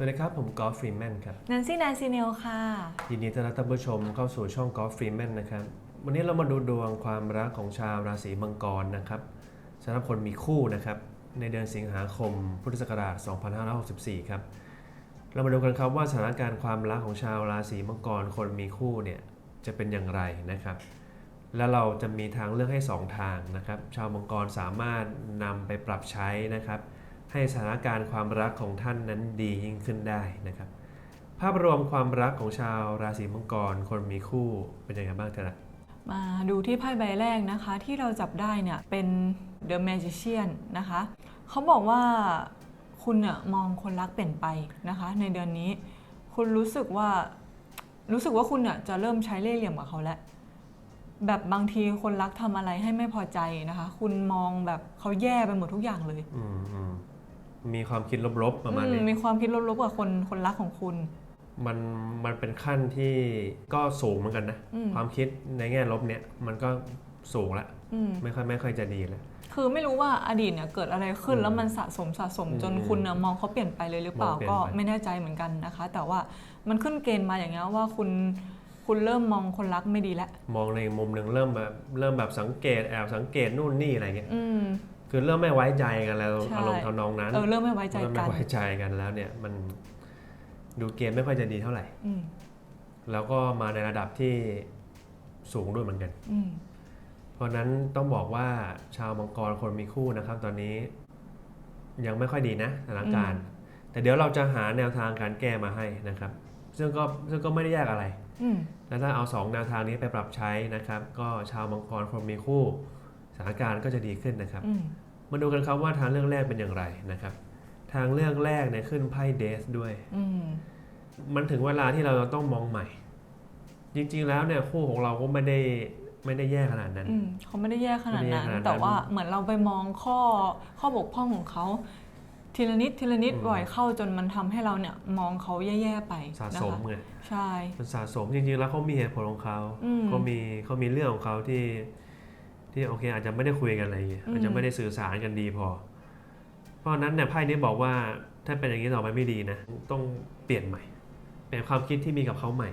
สวัสดีครับ ผมกอล์ฟฟรีแมนครับนันซี่นาซีเนลค่ะ ยินดีต้อนรับท่านผู้ชมเข้าสู่ช่องกอล์ฟฟรีแมนนะครับ วันนี้เรามาดูดวงความรักของชาวราศีมังกรนะครับสำหรับคนมีคู่นะครับ ในเดือนสิงหาคม พุทธศักราช 2564 ครับ เรามาดูกันครับว่าสถานการณ์ความรักของชาวราศีมังกรคนมีคู่เนี่ยจะเป็นอย่างไรนะครับ และเราจะมีทางเลือกให้ 2 ทางนะครับ ชาวมังกรสามารถนำไปปรับใช้นะครับ ให้สถานการณ์ความรักของท่านนั้นดียิ่งขึ้นได้นะครับ ภาพรวมความรักของชาวราศีมังกรคนมีคู่เป็นยังไงบ้างจ๊ะมาดูที่ไพ่ใบแรกนะคะ ที่เราจับได้เนี่ยเป็น The Magician นะคะเขาบอกว่าคุณเนี่ยมองคนรักเปลี่ยนไปนะคะ ในเดือนนี้คุณรู้สึกว่ารู้สึกว่าคุณเนี่ยจะเริ่มใช้เล่ห์เหลี่ยมกับเขาแล้วแบบบางทีคนรักทำอะไรให้ไม่พอใจนะคะ คุณมองแบบเขาแย่ไปหมดทุกอย่างเลยอื มอืมมีความคิดลบๆประมาณอืนี้มมีความคิดลบๆกับคนคนรักของคุณ มันมันเป็นขั้นที่ก็สูงเหมือนกันนะ อืม ความคิดในแง่ลบเนี่ยมันก็สูงละอืม ไม่ค่อยไม่ค่อยจะดีแล้ว คือไม่รู้ว่าอดีตเนี่ยเกิดอะไรขึ้นอืมแล้วมันสะสมสะสมจนอืมคุณเนี่ยมองเขาเปลี่ยนไปเลยหรือเปล่ามองเปลี่ยนก็ไป ไม่แน่ใจเหมือนกันนะคะ แต่ว่ามันขึ้นเกณฑ์มาอย่างเงี้ยว่าคุณคุณเริ่มมองคนรักไม่ดีแล้วมองในมุมหนึ่งเริ่มแบบเริ่มแบบสังเกตแอบสังเกตนู่นนี่อะไรเงี้ย อืม คือเริ่มไม่ไว้ใจกันแล้วใช่ อารมณ์ทำนองนั้นเออเริ่มไม่ไว้ใจเริ่มกัไม่นไว้ใจกันแล้วเนี่ยมันดูเกมไม่ค่อยจะดีเท่าไหร่ อืมแล้วก็มาในระดับที่สูงด้วยเหมือนกัน อืมเพราะฉะนั้นต้องบอกว่าชาวมังกรคนมีคู่นะครับ ตอนนี้ยังไม่ค่อยดีนะสถานการณ์ แต่เดี๋ยวเราจะหาแนวทางการแก้มาให้นะครับ ซึ่งก็ซึ่งก็ไม่ได้ยากอะไร อืมแล้วถ้าเอาสองแนวทางนี้ไปปรับใช้นะครับ ก็ชาวมังกรคนมีคู่ สถานการณ์ก็จะดีขึ้นนะครับอืมมาดูกันครับว่าทางเลือกแรกเป็นอย่างไรนะครับ ทางเลือกแรกเนี่ยขึ้นไพ่เดสด้วยอืมมันถึงเวลาที่เราต้องมองใหม่ จริง ๆ แล้วเนี่ยคู่ของเราก็ไม่ได้ไม่ได้แย่ขนาดนั้นอืมเขาไม่ได้แย่ขนาดนั้นไม่ได้แย่ขนาดนั้น แต่ว่าเหมือนเราไปมองข้อข้อบกพร่องของเขาทีละนิดทีละนิดอืมบ่อยเข้าจนมันทำให้เราเนี่ยมองเขาแย่ๆไปสะนะสมคะไงใช่มันสะสมจริงๆแล้วเขามีเหตุผลของเขาอืมเขามีเขามีเรื่องของเขาที่ ที่โอเค อาจจะไม่ได้คุยกันอะไรอย่างเงี้ยอืมอาจจะไม่ได้สื่อสารกันดีพอ เพราะฉะนั้นเนี่ยไพ่นี้บอกว่าถ้าเป็นอย่างนี้ต่อไปไม่ดีนะต้องเปลี่ยนใหม่เปลี่ยนความคิดที่มีกับเขาใหม่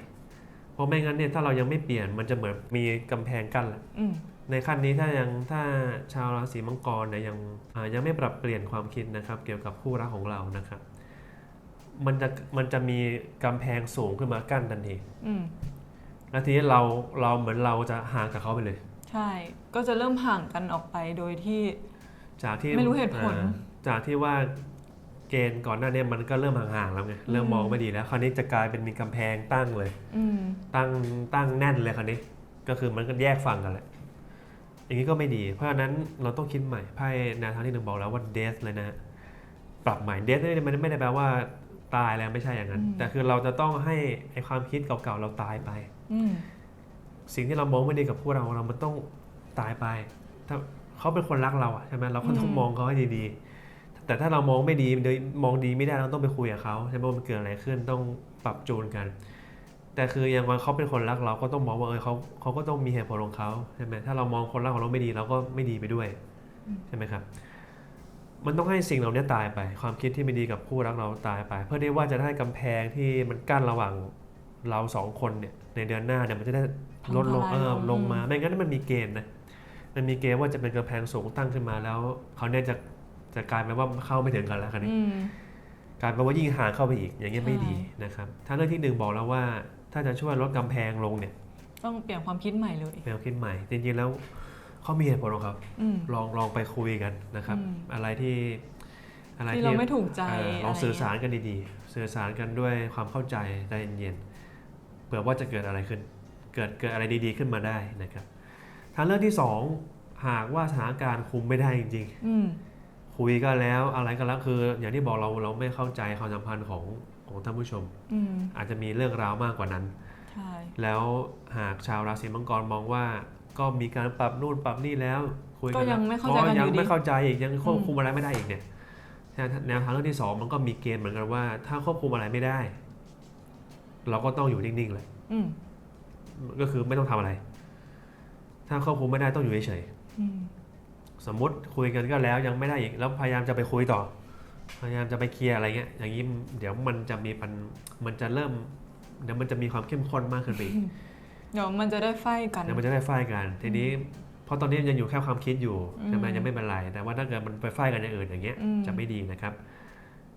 เพราะไม่งั้นเนี่ยถ้าเรายังไม่เปลี่ยนมันจะเหมือนมีกำแพงกั้นแหละอืมในขั้นนี้ถ้ายังถ้าชาวราศีมังกรเนี่ยยังอ่ายังไม่ปรับเปลี่ยนความคิดนะครับ เกี่ยวกับคู่รักของเรานะครับ มันจะมันจะมีกำแพงสูงขึ้นมากั้นทันทีอืมแล้วทีนี้เราเราเหมือนเราจะห่างจากเขาไปเลย ใช่ ก็จะเริ่มห่างกันออกไปโดยที่ จากที่ไม่รู้เหตุผล อ่าจากที่ว่าเกณฑ์ก่อนหน้าเนี้มันก็เริ่มห่างๆแล้วไงเริ่มมองไม่ดีแล้ว คราวนี้จะกลายเป็นมีกำแพงตั้งเลย อืม ตั้งตั้งแน่นเลยคราวนี้ ก็คือมันก็แยกฝั่งกันแหละ อย่างนี้ก็ไม่ดี เพราะฉะนั้นเราต้องคิดใหม่ไพ่แนวทางที่หนึ่งบอกแล้วว่าเดสเลยนะปรับใหม่เดสนี่มันไม่ได้แปลว่าตายแล้วไม่ใช่อย่างนั้น อืม แต่คือเราจะต้องให้ไอความคิดเก่าๆเราตายไป อืม สิ่งที่เรามองไม่ดีกับพวกเราเรามันต้องตายไป ถ้าเขาเป็นคนรักเราอะใช่ไหมเราก็ต้องมองเขาให้ดีๆ แต่ถ้าเรามองไม่ดีโดยมองดีไม่ได้เราต้องไปคุยกับเขาใช่ไหมว่ามันเกิดอะไรขึ้นต้องปรับจูนกัน แต่คืออย่างว่าเขาเป็นคนรักเราก็ต้องมองว่าเออเขาเขาก็ต้องมีเหตุผลของเขาใช่ไหมถ้าเรามองคนรักของเราไม่ดีเราก็ไม่ดีไปด้วยใช่ไหมครับมันต้องให้สิ่งเหล่านี้ตายไป ความคิดที่ไม่ดีกับคู่รักเราตายไป เพื่อที่ว่าจะได้กำแพงที่มันกั้นระหว่างเราสองคนเนี่ย ในเดือนหน้าเนี่ยมันจะได้ลดลงทำลายเออลงลงมา ไม่งั้นมันมีเกณฑ์นะมันมีเกณฑ์ว่าจะเป็นกระแพงสูงตั้งขึ้นมาแล้วเขาเนี่ยจะจะกลายเป็นว่าเข้าไม่ถึงกันแล้วคราวนี้อืมกลายเป็นว่ายิ่งห่างเข้าไปอีก อย่างเงี้ยไม่ใช่ดีนะครับถ้าเรื่องที่หนึ่งบอกแล้วว่า ถ้าจะช่วยลดกำแพงลงเนี่ย ต้องเปลี่ยนความคิดใหม่เลยแนวคิดใหม่จริงๆแล้วเขามีเหตุผลของเขาอืมลองลองไปคุยกันนะครับอืมอะไรที่อะไรที่เราไม่ถูกใจเออลองะไรสื่อสารเงี้ยกันดีๆ สื่อสารกันด้วยความเข้าใจใจเย็นๆ เผื่อว่าจะเกิดอะไรขึ้น เกิดเกิดอะไรดีๆขึ้นมาได้นะครับทางเรื่องที่สองหากว่าสถานการณ์คุมไม่ได้จริงอืมๆ คุยกันแล้วอะไรกันแล้วคือ อย่างที่บอกเราเราไม่เข้าใจความสัมพันธ์ของของท่านผู้ชม อืมอาจจะมีเรื่องราวมากกว่านั้น ใช่แล้วหากชาวราศีมังกรมองว่า ก็มีการปรับนู่นปรับนี่แล้วคุยกันก็ยังไม่เข้าใจอ๋อกันอยังยู่ดี ไม่เข้าใจอีกยังควบอืมคุมอะไรไม่ได้อีกเนี่ยแนวแนวทางเรื่องที่สองมันก็มีเกณฑ์เหมือนกันว่า ถ้าควบคุมอะไรไม่ได้ เราก็ต้องอยู่นิ่งๆเลยอืมก็คือไม่ต้องทำอะไร ถ้าควบคุมไม่ได้ต้องอยู่เฉยอืมๆสมมติคุยกันก็แล้วยังไม่ได้อีก แล้วพยายามจะไปคุยต่อ พยายามจะไปเคลียร์อะไรเงี้ย อย่างนี้เดี๋ยวมันจะมีปัญมันจะเริ่มเดี๋ยวมันจะมีความเข้มข้นมากขึ้นไปอีกเดี๋ยวมันจะได้ไฟกันเดี๋ยวมันจะได้ไฟกัน ทีนี้เพราะตอนนี้ยังอยู่แค่ความคิดอยู่ใช่ไหมอืมยังไม่เป็นไร แต่ว่าถ้าเกิดมันไปไฟกันอย่างอื่นอย่างเงี้ยอืมจะไม่ดีนะครับ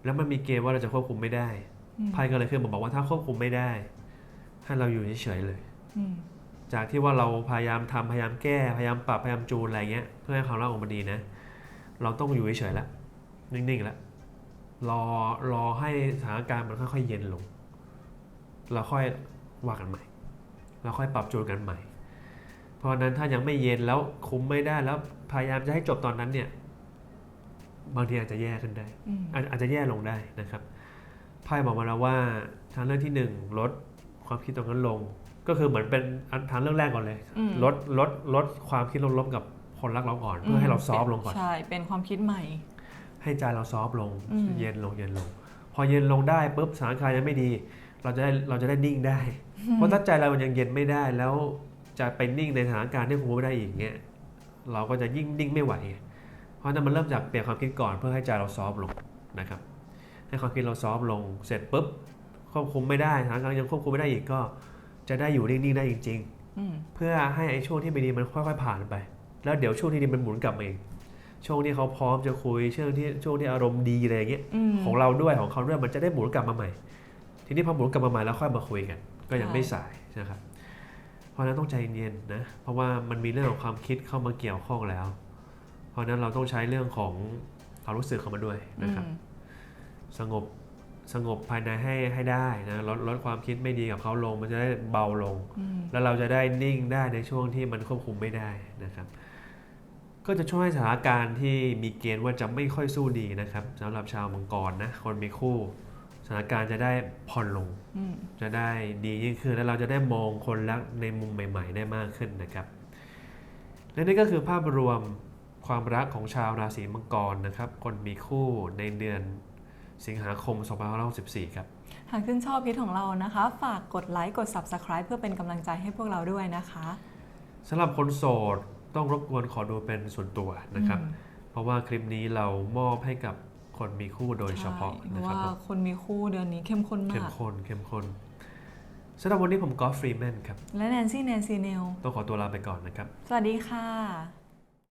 แล้วมันมีเกณฑ์ว่าเราจะควบคุมไม่ได้อืม ไพ่ก็เลยขึ้นมาบอกว่าถ้าควบคุมไม่ได้ ให้เราอยู่เฉยๆเลยอืมจากที่ว่าเราพยายามทำพยายามแก้พยายามปรับพยายามจูนอะไรเงี้ย เพื่อให้ความรักออกมาดีนะ เราต้องอยู่เฉยๆแล้วนิ่งๆแล้วรอรอให้สถานการณ์มันค่อยๆเย็นลง เราค่อยว่ากันใหม่ เราค่อยปรับจูนกันใหม่ เพราะฉะนั้นถ้ายังไม่เย็นแล้วคุมไม่ได้แล้วพยายามจะให้จบตอนนั้นเนี่ย บางทีอาจจะแย่ขึ้นได้อืมอาจอาจจะแย่ลงได้นะครับ ไพ่บอกมาแล้วว่าทางเรื่องที่หนึ่งลดความคิดตรงนั้นลง ก็คือเหมือนเป็นอันทางเรื่องแรกก่อนเลย อืม ลดลดลดความคิดลบๆกับคนรักเราก่อน เพื่อให้เราซอฟต์ลงก่อน ใช่ เป็นความคิดใหม่ ให้ใจเราซอฟต์ลง อืม เย็นลงเย็นลง พอเย็นลงได้ปุ๊บสถานการณ์ยังไม่ดี เราจะได้เราจะได้นิ่งได้ เพราะถ้าใจเรายังเย็นไม่ได้แล้วจะไปนิ่งในสถานการณ์ที่คุมไม่ได้อีกเนี่ยเราก็จะยิ่งนิ่งไม่ไหวไงเพราะฉะนั้นมันเริ่มจากเปลี่ยนความคิดก่อนเพื่อให้ใจเราซอฟต์ลงนะครับ ให้ความคิดเราซอฟต์ลง เสร็จปุ๊บควบคุมไม่ได้สถานการณ์ยังควบคุมไม่ได้อีกก็ จะได้อยู่นิ่งๆได้จริงอืมๆเพื่อให้ไอ้ช่วงที่ไม่ดีมันค่อย ๆ ผ่านไป แล้วเดี๋ยวช่วงที่ดีมันหมุนกลับมาเองช่วงที่เขาพร้อมจะคุยช่วงที่ช่วงที่อารมณ์ดีอะไรอย่างเงี้ยอืมของเราด้วยของเขาด้วยมันจะได้หมุนกลับมาใหม่ ทีนี้พอหมุนกลับมาใหม่แล้วค่อยมาคุยกัน ก็ยังใช่ไม่สายนะครับเพราะฉะนั้นต้องใจเย็นนะเพราะว่ามันมีเรื่องของความคิดเข้ามาเกี่ยวข้องแล้ว เพราะฉะนั้นเราต้องใช้เรื่องของความรู้สึกเข้ามาด้วยนะครับอืม สงบสงบภายในให้ให้ได้นะลดลดความคิดไม่ดีกับเขาลง มันจะได้เบาลงอืมแล้วเราจะได้นิ่งได้ในช่วงที่มันควบคุมไม่ได้นะครับ ก็จะช่วยให้สถานการณ์ที่มีเกณฑ์ว่าจะไม่ค่อยสู้ดีนะครับสำหรับชาวมังกรนะคนมีคู่ สถานการณ์จะได้ผ่อนลงอืมจะได้ดียิ่งขึ้นแล้วเราจะได้มองคนรักในมุมใหม่ ๆ ได้มากขึ้นนะครับ และนี่ก็คือภาพรวมความรักของชาวราศีมังกรนะครับ คนมีคู่ในเดือน สิงหาคม2564ครับ หากชื่นชอบคลิปของเรานะคะ ฝากกดไลค์กด Subscribe เพื่อเป็นกำลังใจให้พวกเราด้วยนะคะสำหรับคนโสดต้องรบกวนขอดูเป็นส่วนตัวนะครับอืมเพราะว่าคลิปนี้เรามอบให้กับคนมีคู่โดยเฉพาะใช่เพนะราะครับว่าผมคนมีคู่เดือนนี้เข้มข้นเข้มามกข้นเข้มข้นสำหรับวันนี้ผมกอล์ฟฟรีแมนครับ และแนนซี่แนนซีเนลต้องขอตัวลาไปก่อนนะครับ สวัสดีค่ะ